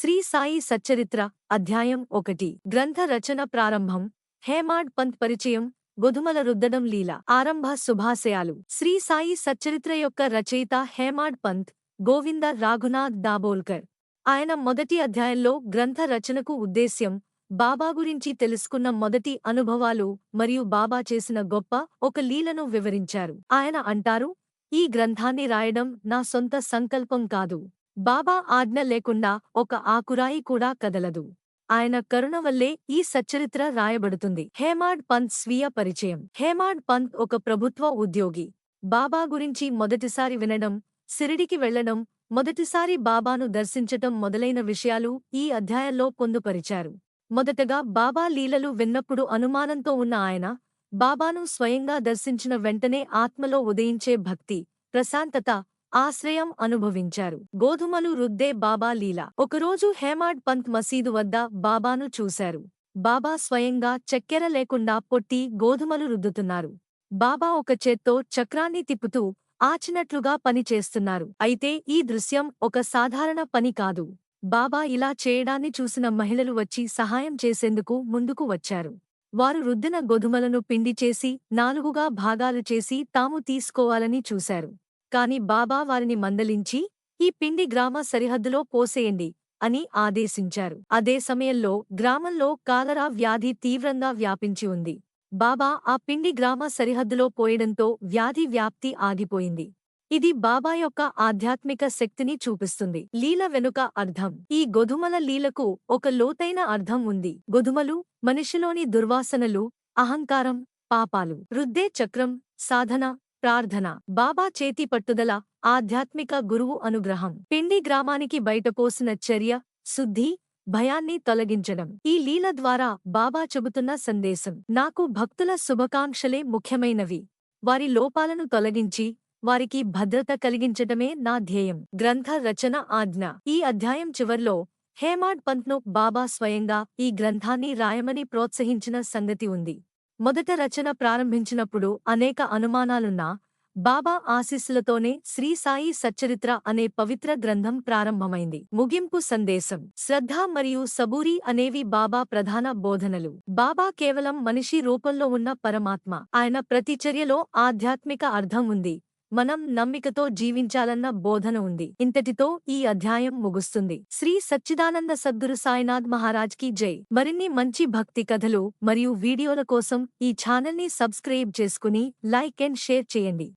శ్రీ సాయి సచ్చరిత్ర అధ్యాయం ఒకటి. గ్రంథ రచన ప్రారంభం. హేమాడ్ పంత్ పరిచయం. గొధుమల రుద్దడం లీల. ఆరంభ శుభాశయాలు. శ్రీ సాయి సచ్చరిత్ర యొక్క రచయిత హేమాడ్ పంత్ గోవింద రాఘునాథ్ దాబోల్కర్. ఆయన మొదటి అధ్యాయంలో గ్రంథ రచనకు ఉద్దేశ్యం బాబా గురించి తెలుసుకున్న మొదటి అనుభవాలు మరియు బాబా చేసిన గొప్ప ఒక లీలను వివరించారు. ఆయన అంటారు ఈ గ్రంథాన్ని రాయడం నా సొంత సంకల్పం కాదు. బాబా ఆజ్ఞ లేకుండా ఒక ఆకురాయి కూడా కదలదు. ఆయన కరుణ వల్లే ఈ సచ్చరిత్ర రాయబడుతుంది. హేమాడ్ పంత్ స్వీయ పరిచయం. హేమాడ్ పంత్ ఒక ప్రభుత్వ ఉద్యోగి. బాబా గురించి మొదటిసారి వినడం సిరిడికి వెళ్ళడం మొదటిసారి బాబాను దర్శించటం మొదలైన విషయాలు ఈ అధ్యాయంలో పొందుపరిచారు. మొదటగా బాబా లీలలు విన్నప్పుడు అనుమానంతో ఉన్న ఆయన బాబాను స్వయంగా దర్శించిన వెంటనే ఆత్మలో ఉదయించే భక్తి ప్రశాంతత ఆశ్రయం అనుభవించారు. గోధుమలు రుద్దే బాబా లీలా. ఒకరోజు హేమాడ్ పంత్ మసీదు వద్ద బాబాను చూశారు. బాబా స్వయంగా చక్కెర లేకుండా పొట్టి గోధుమలు రుద్దుతున్నారు. బాబా ఒక చేత్తో చక్రాన్ని తిప్పుతూ ఆచినట్లుగా పని చేస్తున్నారు. అయితే ఈ దృశ్యం ఒక సాధారణ పని కాదు. బాబా ఇలా చేయడాన్ని చూసిన మహిళలు వచ్చి సహాయం చేసేందుకు ముందుకు వచ్చారు. వారు రుద్దిన గోధుమలను పిండి చేసి నాలుగుగా భాగాలు చేసి తాము తీసుకోవాలని చూశారు. కాని బాబా వారిని మందలించి ఈ పిండి గ్రామ సరిహద్దులో పోసేయండి అని ఆదేశించారు. అదే సమయంలో గ్రామంలో కాలరా వ్యాధి తీవ్రంగా వ్యాపించి ఉంది. బాబా ఆ పిండి గ్రామ సరిహద్దులో పోయడంతో వ్యాధి వ్యాప్తి ఆగిపోయింది. ఇది బాబా యొక్క ఆధ్యాత్మిక శక్తిని చూపిస్తుంది. లీల వెనుక అర్థం. ఈ గొధుమల లీలకు ఒక లోతైన అర్థం ఉంది. గొధుమలు మనిషిలోని దుర్వాసనలు అహంకారం పాపాలు. రుద్దే చక్రం సాధన ప్రార్థన. బాబా చేతి పట్టుదల ఆధ్యాత్మిక గురువు అనుగ్రహం. పిండి గ్రామానికి బయటపోసిన చర్య శుద్ధి భయాన్ని తొలగించడం. ఈ లీల ద్వారా బాబా చెబుతున్న సందేశం. నాకు భక్తుల శుభకాంక్షలే ముఖ్యమైనవి. వారి లోపాలను తొలగించి వారికి భద్రత కలిగించటమే నా ధ్యేయం. గ్రంథ రచన ఆజ్ఞ. ఈ అధ్యాయం చివర్లో హేమాడ్ పంత్ను బాబా స్వయంగా ఈ గ్రంథాన్ని రాయమని ప్రోత్సహించిన సంగతి ఉంది. మొదట రచన ప్రారంభించినప్పుడు అనేక అనుమానాలున్నా బాబా ఆశీస్సులతోనే శ్రీ సాయి సచ్చరిత్ర అనే పవిత్ర గ్రంథం ప్రారంభమైంది. ముగింపు సందేశం. శ్రద్ధ మరియు సబూరి అనేవి బాబా ప్రధాన బోధనలు. బాబా కేవలం మనిషి రూపంలో ఉన్న పరమాత్మ. ఆయన ప్రతి చర్యలో ఆధ్యాత్మిక అర్థం ఉంది. మనం నమ్మికతో జీవించాలన్న బోధన ఉంది. ఇంతటితో ఈ అధ్యాయం ముగుస్తుంది. శ్రీ సచ్చిదానంద సద్గురు సాయినాథ్ మహారాజ్కి జై. మరిన్ని మంచి భక్తి కథలు మరియు వీడియోల కోసం ఈ ఛానల్ని సబ్స్క్రైబ్ చేసుకుని లైక్ అండ్ షేర్ చేయండి.